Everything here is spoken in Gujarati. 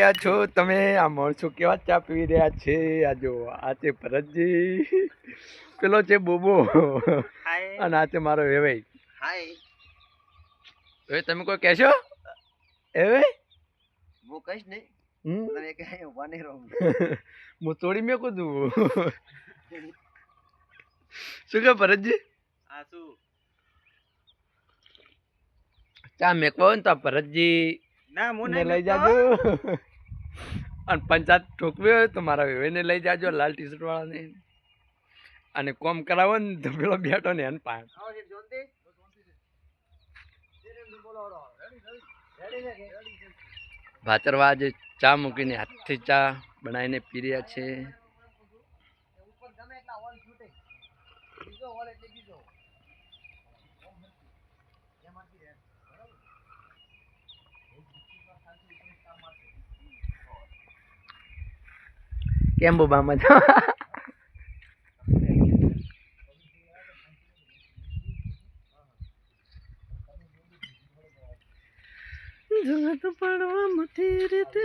ક્યાં છો તમે આ માણસો કેવા ચા પી રહ્યા છે? આ જો આ છે ભરતજી. પેલો છે બોબો. અને આ છે મારો વેવાઈ. હવે તમે કોઈ કહેશો? હવે હું કહીશ ને હું તોડી મેં કુદું શું કે ભરતજી? ચા મેકવા ને તો ભરતજી ના મને લઈ જાજો. અને પંચાયત ઠોકવી હોય તો મારા વેવાઈને લઈ જાજો લાલ ટી શર્ટ વાળાને. અને કોમ કરાવો ને તો પેલો બેઠો ને એને પાણ ભાચરવા જે ચા મૂકીને હાથથી ચા બનાવીને પી રહ્યા છે. કેમ બોબા મજા જગત પડવા મથી રીતે